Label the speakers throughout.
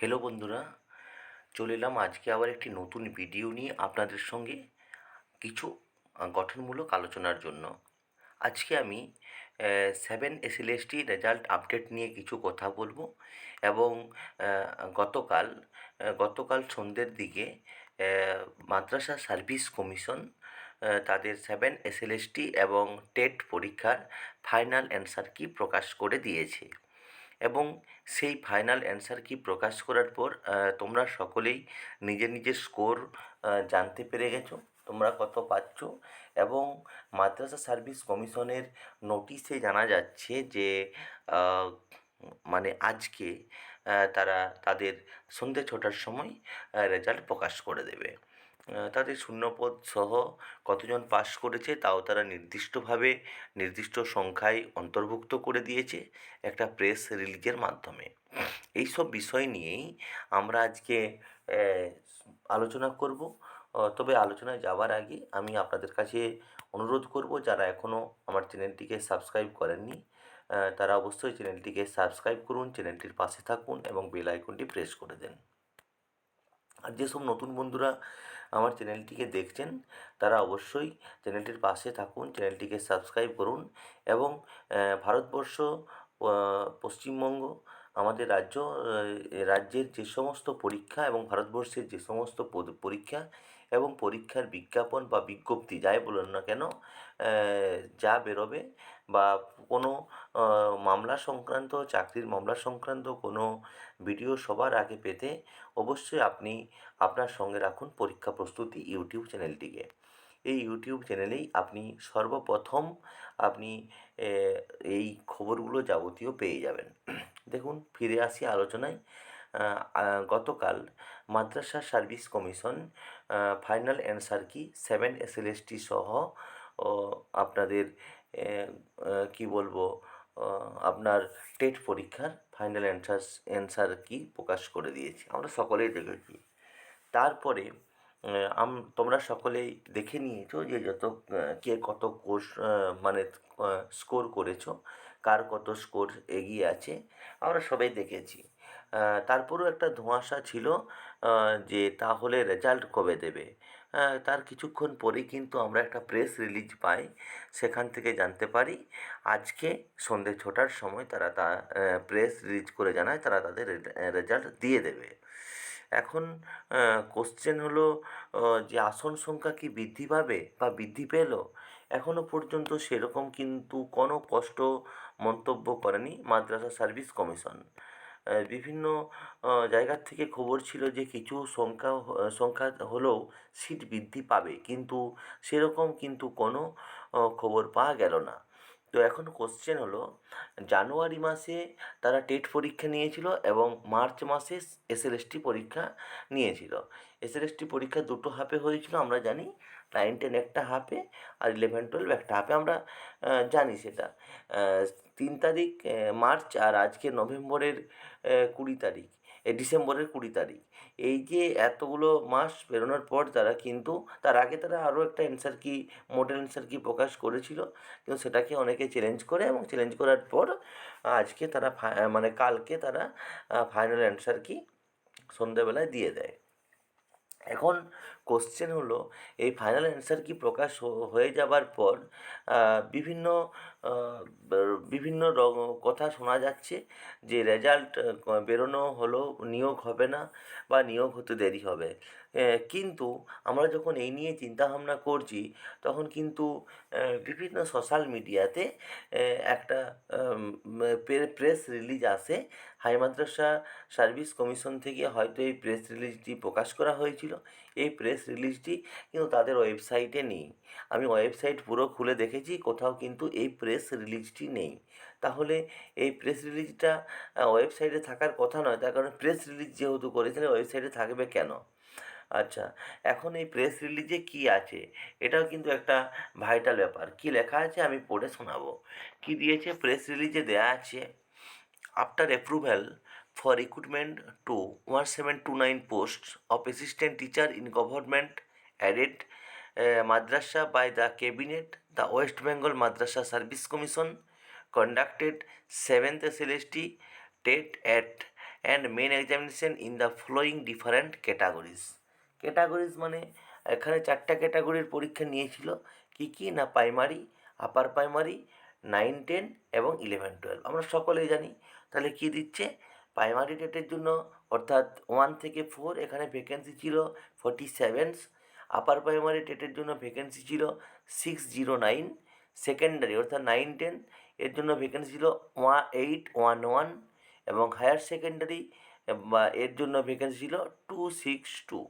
Speaker 1: Hello বন্ধুরা, চলে এলাম আজকে আবার একটি নতুন ভিডিও নিয়ে আপনাদের সঙ্গে কিছু গঠনমূলক আলোচনার জন্য। আজকে আমি সেভেন এসএলএসটি রেজাল্ট আপডেট নিয়ে কিছু কথা বলব এবং গতকাল গতকাল সন্ধ্যের দিকে মাদ্রাসা সার্ভিস কমিশন তাদের সেভেন এসএলএসটি এবং টেট পরীক্ষার ফাইনাল অ্যান্সার কি প্রকাশ করে দিয়েছে। এবং সেই ফাইনাল অ্যান্সার কি প্রকাশ করার পর তোমরা সকলেই নিজের নিজের স্কোর জানতে পেরে গেছো, তোমরা কত পাচ্ছ এবং মাদ্রাসা সার্ভিস কমিশনের নোটিশে জানা যাচ্ছে যে মানে আজকে তারা তাদের সন্ধ্যে ছটার সময় রেজাল্ট প্রকাশ করে দেবে। তাদের শূন্যপদ সহ কতজন পাশ করেছে তাও তারা নির্দিষ্টভাবে নির্দিষ্ট সংখ্যায় অন্তর্ভুক্ত করে দিয়েছে একটা প্রেস রিলিজের মাধ্যমে। এইসব বিষয় নিয়েই আমরা আজকে আলোচনা করব। তবে আলোচনায় যাওয়ার আগে আমি আপনাদের কাছে অনুরোধ করব, যারা এখনও আমার চ্যানেলটিকে সাবস্ক্রাইব করেননি তারা অবশ্যই চ্যানেলটিকে সাবস্ক্রাইব করুন, চ্যানেলটির পাশে থাকুন এবং বেল আইকনটি প্রেস করে দেন। আর যেসব নতুন বন্ধুরা আমার চ্যানেলটিকে দেখছেন, তারা অবশ্যই চ্যানেলটির পাশে থাকুন, চ্যানেলটিকে সাবস্ক্রাইব করুন এবং ভারতবর্ষ পশ্চিমবঙ্গ, আমাদের রাজ্য রাজ্যের যে সমস্ত পরীক্ষা এবং ভারতবর্ষের যে সমস্ত পরীক্ষা এবং পরীক্ষার বিজ্ঞাপন বা বিজ্ঞপ্তি, যাই বলুন না কেন যা বেরোবে বা কোনো মামলা সংক্রান্ত, চাকরির মামলা সংক্রান্ত কোনো ভিডিও সবার আগে পেতে অবশ্যই আপনি আপনার সঙ্গে রাখুন পরীক্ষা প্রস্তুতি ইউটিউব চ্যানেলটিকে। এই ইউটিউব চ্যানেলেই আপনি সর্বপ্রথম আপনি এই খবরগুলো যাবতীয় পেয়ে যাবেন। দেখুন, ফিরে আসি আলোচনায়। গতকাল মাদ্রাসা সার্ভিস কমিশন ফাইনাল অ্যান্সার কি সেভেন এসএলএসটি সহ আপনাদের কি বলব আপনার টেট পরীক্ষার ফাইনাল অ্যান্সার অ্যান্সার কি প্রকাশ করে দিয়েছে। আমরা সকলেই দেখেছি। তারপরে আম, তোমরা সকলেই দেখে নিয়েছো যে যত কে কত কোর্স মানে স্কোর করেছ, কার কত স্কোর এগিয়ে আছে, আমরা সবাই দেখেছি। তারপরেও একটা ধোঁয়াশা ছিল যে তাহলে রেজাল্ট কবে দেবে? তার কিছুক্ষণ পরেই কিন্তু আমরা একটা প্রেস রিলিজ পাই, সেখান থেকে জানতে পারি। আজকে সন্ধ্যে ছটার সময় তারা তা প্রেস রিলিজ করে জানায়, তারা তাদের রেজাল্ট দিয়ে দেবে। এখন কোশ্চেন হলো যে আসন সংখ্যা কি বৃদ্ধি পাবে বা বৃদ্ধি পেল? এখনও পর্যন্ত সেরকম কিন্তু কোনো কষ্ট মন্তব্য করেনি মাদ্রাসা সার্ভিস কমিশন। বিভিন্ন জায়গার থেকে খবর ছিল যে কিছু সংখ্যা সংখ্যা হলেও সিট বৃদ্ধি পাবে। কিন্তু সেরকম কিন্তু কোনো খবর পাওয়া গেল না। তো এখন কোশ্চেন হলো, জানুয়ারি মাসে তারা টেট পরীক্ষা নিয়েছিল এবং মার্চ মাসে এসএলএসটি পরীক্ষা নিয়েছিল। এসএলএসটি পরীক্ষা দুটো হাফে হয়েছিল, আমরা জানি। নাইন টেন একটা হাফে আর ইলেভেন টুয়েলভ একটা হাফে আমরা জানি সেটা। তিন তারিখ মার্চ আর আজকে নভেম্বরের কুড়ি তারিখ ডিসেম্বরের কুড়ি তারিখ। এই যে এতগুলো মাস বেরোনোর পর তারা কিন্তু, তার আগে তারা আরও একটা অ্যান্সার কি মডেল অ্যান্সার কি প্রকাশ করেছিল, কিন্তু সেটাকে অনেকে চ্যালেঞ্জ করে এবং চ্যালেঞ্জ করার পর আজকে তারা মানে কালকে তারা ফাইনাল অ্যান্সার কি সন্ধ্যাবেলায় দিয়ে দেয়। এখন কোশ্চেন হলো এই ফাইনাল অ্যান্সার কি প্রকাশ হয়ে যাবার পর বিভিন্ন বিভিন্ন কথা শোনা যাচ্ছে যে রেজাল্ট বেরোনো হলো, নিয়োগ হবে না বা নিয়োগ হতে দেরি হবে। কিন্তু আমরা যখন এই নিয়ে চিন্তাভাবনা করছি, তখন কিন্তু বিভিন্ন সোশ্যাল মিডিয়াতে একটা প্রেস রিলিজ আসে। হাই মাদ্রাসা সার্ভিস কমিশন থেকে হয়তো এই প্রেস রিলিজটি প্রকাশ করা হয়েছিল। এই প্রেস রিলিজটি কিন্তু তাদের ওয়েবসাইটে নেই। আমি ওয়েবসাইট পুরো খুলে দেখেছি কোথাও কিন্তু এই প্রেস রিলিজটি নেই। তাহলে এই প্রেস রিলিজটা ওয়েবসাইটে থাকার কথা নয় তার কারণ প্রেস রিলিজ যেহেতু করেছেন ওয়েবসাইটে থাকবে কেন? আচ্ছা এখন এই প্রেস রিলিজে কী আছে? এটাও কিন্তু একটা ভাইটাল ব্যাপার। কী লেখা আছে আমি পড়ে শোনাবো। কী দিয়েছে? প্রেস রিলিজে দেয়া আছে after approval for recruitment to 1729 posts of assistant teacher in government added uh, madrasa by the cabinet, the west bengal madrasa service commission, conducted 7th slst tet at and main examination in the following different categories categories মানে এখানে চারটা ক্যাটাগরির পরীক্ষা নিয়েছিল, কী কী? না primary upper primary nine ten এবং ইলেভেন টুয়েলভ আমরা সকলেই জানি, তাহলে কী দিচ্ছে? প্রাইমারি টেটের জন্য অর্থাৎ ওয়ান থেকে ফোর এখানে ভ্যাকেন্সি ছিল ফর্টি সেভেন্স আপার প্রাইমারি টেটের জন্য ভ্যাকেন্সি ছিল সিক্স জিরো নাইন সেকেন্ডারি অর্থাৎ নাইন টেন এর জন্য ভ্যাকেন্সি ছিল ওয়ান এইট ওয়ান ওয়ান এবং হায়ার সেকেন্ডারি বা এর জন্য ভ্যাকেন্সি ছিল টু সিক্স টু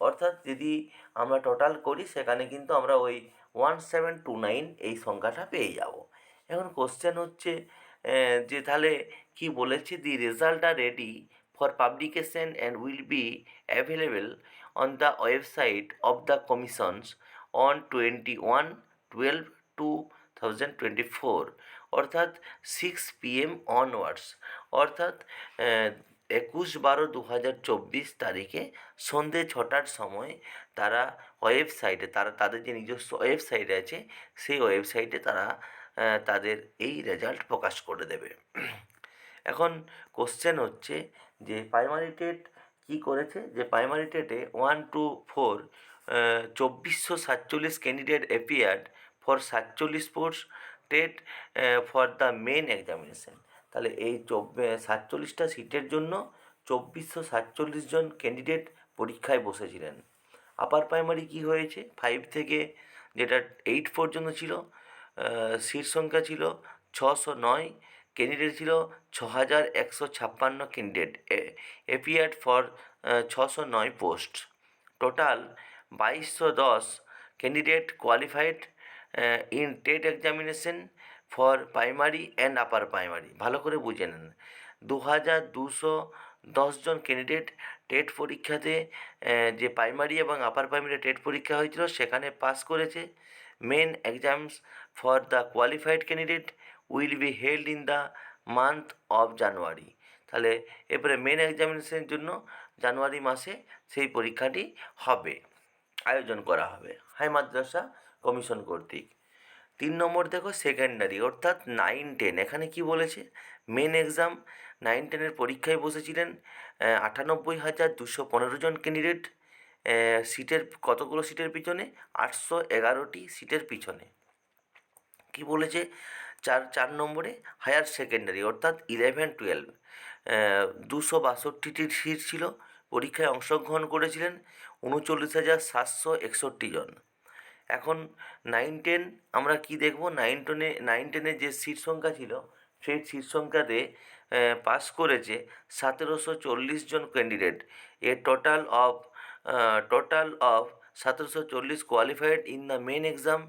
Speaker 1: অর্থাৎ যদি আমরা টোটাল করি, সেখানে কিন্তু আমরা ওই ওয়ান সেভেন টু নাইন এই সংখ্যাটা পেয়ে যাব। এখন কোশ্চেন হচ্ছে যে তাহলে কি বলেছে? The result are ready for publication and will be available the commissions on twenty one twelve two thousand twenty four অর্থাৎ সিক্স পিএম অনওয়ার্ডস অর্থাৎ একুশ বারো দু হাজার চব্বিশ তারিখে সন্ধে ছটার সময় তারা ওয়েবসাইটে তারা, তাদের যে নিজস্ব ওয়েবসাইট আছে, সেই ওয়েবসাইটে তারা তাদের এই রেজাল্ট প্রকাশ করে দেবে। এখন কোশ্চেন হচ্ছে যে প্রাইমারি টেট কী করেছে? যে প্রাইমারি টেটে ওয়ান টু ফোর চব্বিশশো সাতচল্লিশ ক্যান্ডিডেট অ্যাপিয়ার্ড ফর সাতচল্লিশ post TET for the main examination তাহলে এই সাতচল্লিশটা সিটের জন্য চব্বিশশো সাতচল্লিশ জন ক্যান্ডিডেট পরীক্ষায় বসেছিলেন। আপার প্রাইমারি কী হয়েছে? ফাইভ থেকে যেটা এইট পর্যন্ত ছিল সিট সংখ্যা ছিল ছশো নয় ক্যান্ডিডেট ছিল ছ হাজার একশো ছাপ্পান্ন ক্যান্ডিডেট এপিয়ার্ড ফর ছশো নয় পোস্ট। টোটাল বাইশশো দশ candidate qualified in TET examination for primary and upper primary. ভালো করে বুঝে নেন। দু হাজার দুশো দশজন ক্যান্ডিডেট টেট পরীক্ষাতে যে প্রাইমারি এবং আপার প্রাইমারি টেট পরীক্ষা হয়েছিল, সেখানে পাস করেছে। Main exams for the qualified candidate will be held in the month of January তাহলে এরপরে মেন এক্সামিনেশনের জন্য জানুয়ারি মাসে সেই পরীক্ষাটি হবে, আয়োজন করা হবে, হাই মাদ্রাসা কমিশন কর্তৃক। তিন নম্বর দেখো সেকেন্ডারি অর্থাৎ নাইন টেন এখানে কি বলেছে? মেন এক্সাম নাইন টেনের পরীক্ষায় বসেছিলেন আটানব্বই হাজার দুশো পনেরো জন ক্যান্ডিডেট সিটের কতগুলো সিটের পিছনে? আটশো এগারোটি সিটের পিছনে। কি বলেছে? চার চার নম্বরে হায়ার সেকেন্ডারি, অর্থাৎ ইলেভেন টুয়েলভ দুশো বাষট্টিটির সিট ছিল। পরীক্ষায় অংশগ্রহণ করেছিলেন উনচল্লিশ হাজার সাতশো একষট্টি জন। এখন নাইন টেন আমরা কি দেখব? নাইন টেনে নাইন টেনের যে সিট সংখ্যা ছিল, সেই সিট সংখ্যাতে পাস করেছে সতেরোশো চল্লিশ জন candidate a total of total of সতেরোশো চল্লিশ qualified in the main exam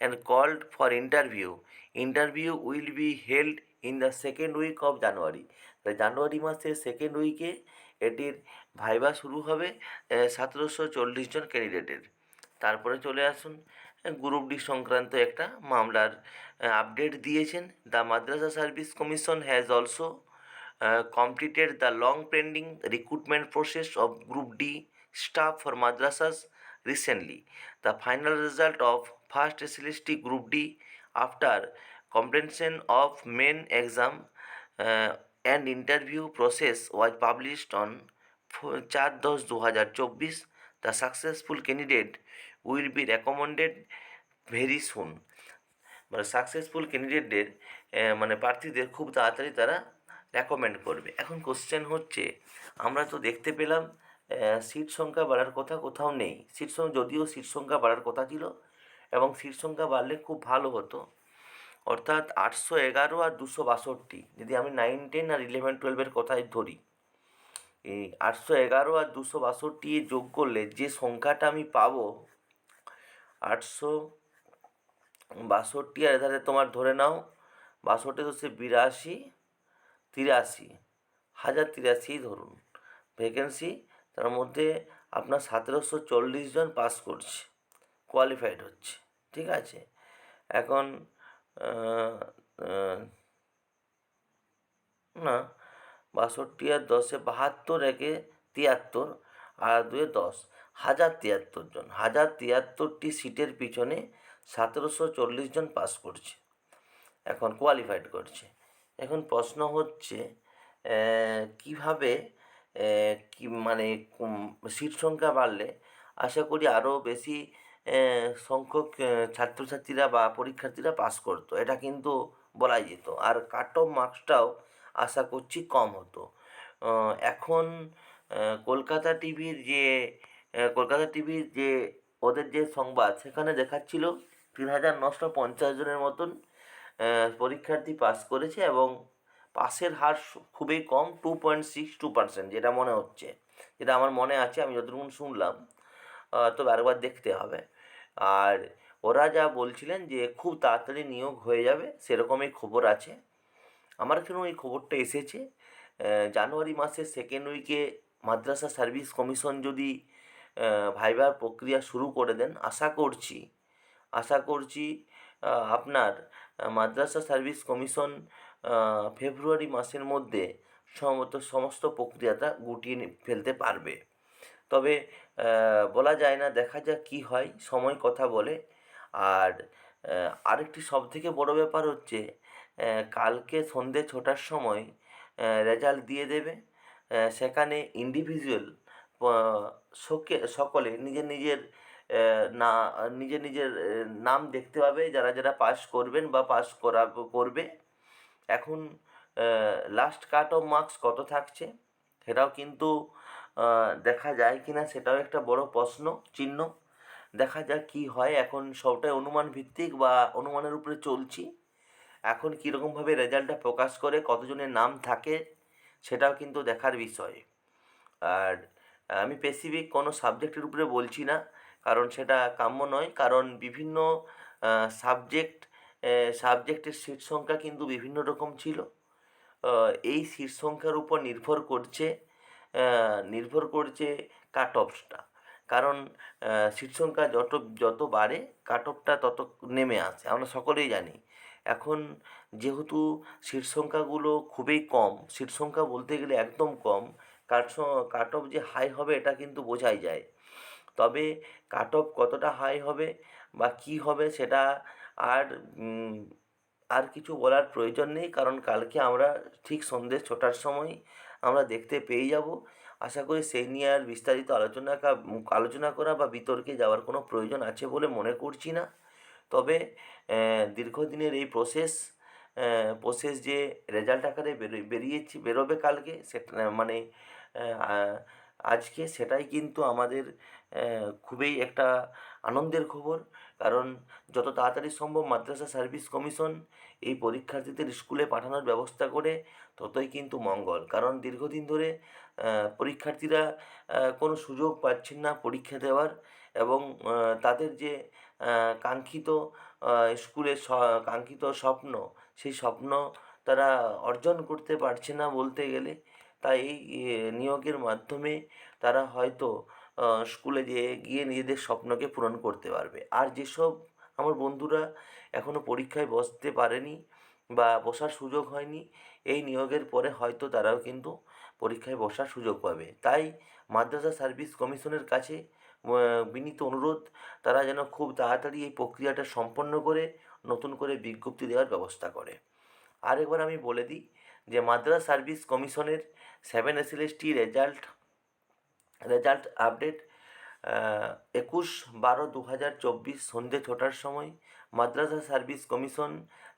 Speaker 1: and called for interview interview will be held in the second week of January তাই জানুয়ারি মাসের সেকেন্ড উইকে এটির ভাইবা শুরু হবে সতেরোশো চল্লিশ জন ক্যান্ডিডেটের তারপরে চলে আসুন গ্রুপ ডি সংক্রান্ত একটা মামলার আপডেট দিয়েছেন। The Madrasa service commission has also completed the long pending recruitment process of group d staff for madrasas. Recently. The final result of first slst group d after completion of main exam uh, and interview process was published on চার দশ দু হাজার চব্বিশ the successful candidate will be recommended very soon মানে successful ক্যান্ডিডেটদের মানে প্রার্থীদের খুব তাড়াতাড়ি তারা রেকমেন্ড করবে। এখন কোশ্চেন হচ্ছে আমরা তো দেখতে পেলাম সিট সংখ্যা বাড়ার কথা কোথাও নেই। সিট সংখ্যা যদিও সিট সংখ্যা বাড়ার কথা ছিল এবং সিট সংখ্যা বাড়লে খুব ভালো হতো। অর্থাৎ আটশো এগারো আর দুশো বাষট্টি, যদি আমি নাইন টেন আর ইলেভেন টুয়েলভের কথাই ধরি। এই আটশো এগারো আর দুশো বাষট্টি যোগ করলে যে সংখ্যাটা আমি পাবো, আটশো বাষট্টি, আর এধারে তোমার ধরে নাও, বাষট্টি দশে বিরাশি, তিরাশি, হাজার তিরাশি ধরুন। ভ্যাকেন্সি তার মধ্যে আপনার সতেরোশো চল্লিশ জন পাস করছে কোয়ালিফাইড হচ্ছে, ঠিক আছে? এখন না, বাষট্টি আর দশে বাহাত্তর, একে তিয়াত্তর, আর দুয়ে দশ, হাজার তিয়াত্তর জন, হাজার তিয়াত্তরটি সিটের পিছনে সতেরোশো চল্লিশ জন পাস করছে, এখন কোয়ালিফাইড করছে। এখন প্রশ্ন হচ্ছে কীভাবে কী মানে সিট সংখ্যা বাড়লে আশা করি আরও বেশি সংখ্যক ছাত্রছাত্রীরা বা পরীক্ষার্থীরা পাস করতো। এটা কিন্তু বলাই যেত। আর কাট অফ মার্কসটাও আশা করছি কম হতো। এখন কলকাতা টিভির যে কলকাতা টিভির যে, ওদের যে সংবাদ, সেখানে দেখাচ্ছিল তিন হাজার নশো পঞ্চাশ জনের মতন পরীক্ষার্থী পাস করেছে এবং পাসের হার খুবই কম two point six two percent যেটা মনে হচ্ছে। যেটা আমার মনে আছে, আমি যতটুকু শুনলাম তবে আরেকবার দেখতে হবে। আর ওরা যা বলছিলেন যে খুব তাড়াতাড়ি নিয়োগ হয়ে যাবে, সেরকমই খবর আছে। আমার কেন এই খবরটা এসেছে। জানুয়ারি মাসের সেকেন্ড উইকে মাদ্রাসা সার্ভিস কমিশন যদি ভাইবার প্রক্রিয়া শুরু করে দেন, আশা করছি আশা করছি আপনার মাদ্রাসা সার্ভিস কমিশন ফেব্রুয়ারি মাসের মধ্যে সম্ভবত সমস্ত প্রক্রিয়াটা গুটিয়ে ফেলতে পারবে। তবে বলা যায় না, দেখা যাক কী হয়, সময় কথা বলে। আর আরেকটি সবথেকে বড় ব্যাপার হচ্ছে কালকে সন্ধে ছটার সময় রেজাল্ট দিয়ে দেবে। সেখানে ইন্ডিভিজুয়াল শোকে, সকলে নিজের নিজের না, নিজের নিজের নাম দেখতে পাবে। যারা যারা পাস করবেন বা পাস করা, করবে এখন লাস্ট কাট অফ মার্কস কত থাকছে? সেটাও কিন্তু দেখা যায় কি না সেটাও একটা বড় প্রশ্ন, চিহ্ন। দেখা যাক কী হয়, এখন সবটাই অনুমান ভিত্তিক বা অনুমানের উপরে চলছি। এখন কীরকমভাবে রেজাল্টটা প্রকাশ করে, কতজনের নাম থাকে, সেটাও কিন্তু দেখার বিষয়। আর, আমি স্পেসিফিক কোনো সাবজেক্টের উপরে বলছি না, কারণ সেটা কাম্য নয়। কারণ বিভিন্ন সাবজেক্ট সাবজেক্টের সিট সংখ্যা কিন্তু বিভিন্ন রকম ছিল। এই সিট সংখ্যার উপর নির্ভর করছে নির্ভর করছে কাট অফসটা কারণ সিট সংখ্যা যত যত বাড়ে কাট অফটা তত নেমে আসে। আমরা সকলেই জানি। এখন যেহেতু সিট সংখ্যাগুলো খুবই কম সিট সংখ্যা বলতে গেলে একদম কম কাট কাট অফ যে হাই হবে এটা কিন্তু বোঝাই যায়। তবে কাট অফ কতটা হাই হবে বা কী হবে সেটা আর আর কিছু বলার প্রয়োজন নেই, কারণ কালকে আমরা ঠিক সন্ধ্যে ছটার সময় আমরা দেখতে পেয়ে যাব। আশা করি সেই নিয়ে আর বিস্তারিত আলোচনা আলোচনা করা বা বিতর্কে যাওয়ার কোনো প্রয়োজন আছে বলে মনে করছি না। তবে দীর্ঘদিনের এই প্রসেস প্রসেস যে রেজাল্ট আকারে বেরিয়েছি, বেরোবে কালকে, সেটা মানে আজকে সেটাই কিন্তু আমাদের খুবই একটা আনন্দের খবর। কারণ যত তাড়াতাড়ি সম্ভব মাদ্রাসা সার্ভিস কমিশন এই পরীক্ষার্থীদের স্কুলে পাঠানোর ব্যবস্থা করে, ততই কিন্তু মঙ্গল। কারণ দীর্ঘদিন ধরে পরীক্ষার্থীরা কোনো সুযোগ পাচ্ছেন না পরীক্ষা দেওয়ার এবং তাদের যে কাঙ্ক্ষিত স্কুলের কাঙ্ক্ষিত স্বপ্ন, সেই স্বপ্ন তারা অর্জন করতে পারছে না বলতে গেলে, তাই এই নিয়োগের মাধ্যমে তারা হয়তো স্কুলে যেয়ে গিয়ে নিজেদের স্বপ্নকে পূরণ করতে পারবে। আর যেসব আমার বন্ধুরা এখনও পরীক্ষায় বসতে পারেনি বা বসার সুযোগ হয়নি, এই নিয়োগের পরে হয়তো তারাও কিন্তু পরীক্ষায় বসার সুযোগ পাবে। তাই মাদ্রাসা সার্ভিস কমিশনের কাছে বিনীত অনুরোধ, তারা যেন খুব তাড়াতাড়ি এই প্রক্রিয়াটা সম্পন্ন করে, নতুন করে বিজ্ঞপ্তি দেওয়ার ব্যবস্থা করে। আরেকবার আমি বলে দিই যে, মাদ্রাস সার্ভিস কমিশনের seven SLST result result update একুশ বারো দু হাজার চব্বিশ সন্ধ্যে ছটার সময় মাদ্রাসা সার্ভিস কমিশন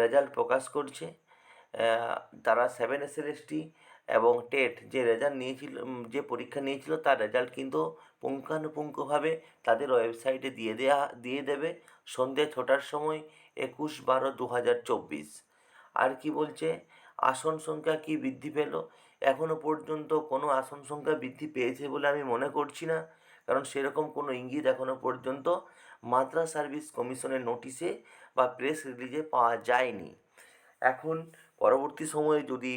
Speaker 1: রেজাল্ট প্রকাশ করছে। তারা সেভেন এস এসএলএসটি এবং টেট যে রেজাল্ট নিয়েছিল যে পরীক্ষা নিয়েছিল তার রেজাল্ট কিন্তু পুঙ্খানুপুঙ্খভাবে তাদের ওয়েবসাইটে দিয়ে দেওয়া দিয়ে দেবে সন্ধ্যে ছটার সময় একুশ বারো দু হাজার চব্বিশ। আর কি বলছে? আসন সংখ্যা কি বৃদ্ধি পেল? এখনও পর্যন্ত কোনো আসন সংখ্যা বৃদ্ধি পেয়েছে বলে আমি মনে করছি না। কারণ সেরকম কোনো ইঙ্গিত এখনও পর্যন্ত মাদ্রাস সার্ভিস কমিশনের নোটিশে বা প্রেস রিলিজে পাওয়া যায়নি। এখন পরবর্তী সময়ে যদি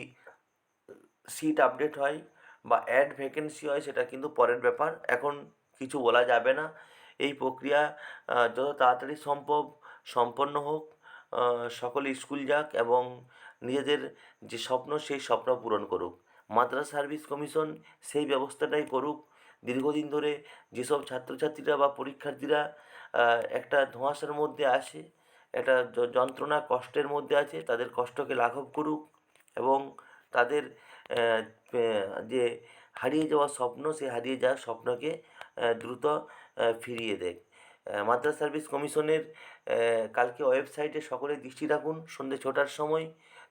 Speaker 1: সিট আপডেট হয় বা অ্যাড ভ্যাকেন্সি হয়, সেটা কিন্তু পরের ব্যাপার। এখন কিছু বলা যাবে না। এই প্রক্রিয়া যত তাড়াতাড়ি সম্ভব সম্পন্ন হোক সকলে স্কুল যাক এবং নিজেদের যে স্বপ্ন, সেই স্বপ্ন পূরণ করুক। মাদ্রাস সার্ভিস কমিশন সেই ব্যবস্থাটাই করুক। দীর্ঘদিন ধরে যেসব ছাত্রছাত্রীরা বা পরীক্ষার্থীরা একটা ধোঁয়াশার মধ্যে আসে, একটা যন্ত্রণা কষ্টের মধ্যে আছে, তাদের কষ্টকে লাঘব করুক এবং তাদের যে হারিয়ে যাওয়া স্বপ্ন সেই হারিয়ে যাওয়া স্বপ্নকে দ্রুত ফিরিয়ে দেয় মাদ্রাস সার্ভিস কমিশনের কালকে ওয়েবসাইটে সকলে দৃষ্টি রাখুন। সন্ধ্যে ছটার সময়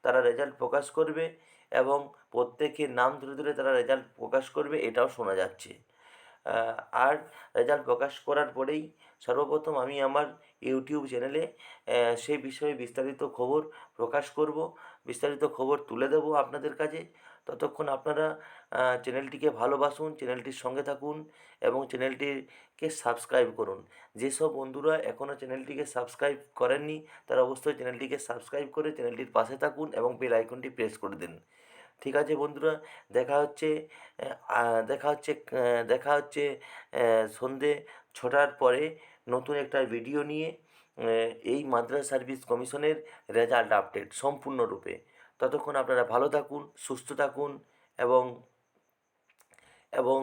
Speaker 1: তারা রেজাল্ট প্রকাশ করবে। এবং প্রত্যেকের নাম ধরে ধরে তারা রেজাল্ট প্রকাশ করবে, এটাও শোনা যাচ্ছে। আর রেজাল্ট প্রকাশ করার পরেই সর্বপ্রথম আমি আমার ইউটিউব চ্যানেলে সেই বিষয়ে বিস্তারিত খবর প্রকাশ করব। বিস্তারিত খবর তুলে দেব আপনাদের কাছে। ততক্ষণ আপনারা চ্যানেলটিকে ভালোবাসুন, চ্যানেলটির সঙ্গে থাকুন এবং চ্যানেলটিকে সাবস্ক্রাইব করুন। যেসব বন্ধুরা এখনও চ্যানেলটিকে সাবস্ক্রাইব করেননি, তারা অবশ্যই চ্যানেলটিকে সাবস্ক্রাইব করে চ্যানেলটির পাশে থাকুন এবং বেল আইকনটি প্রেস করে দিন। ঠিক আছে বন্ধুরা, দেখা হচ্ছে দেখা হচ্ছে দেখা হচ্ছে সন্ধে ছটার পরে নতুন একটা ভিডিও নিয়ে এই মাদ্রাস সার্ভিস কমিশনের রেজাল্ট আপডেট সম্পূর্ণরূপে। ততক্ষণ আপনারা ভালো থাকুন সুস্থ থাকুন এবং এবং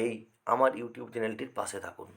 Speaker 1: এই আমার ইউটিউব চ্যানেলটির পাশে থাকুন।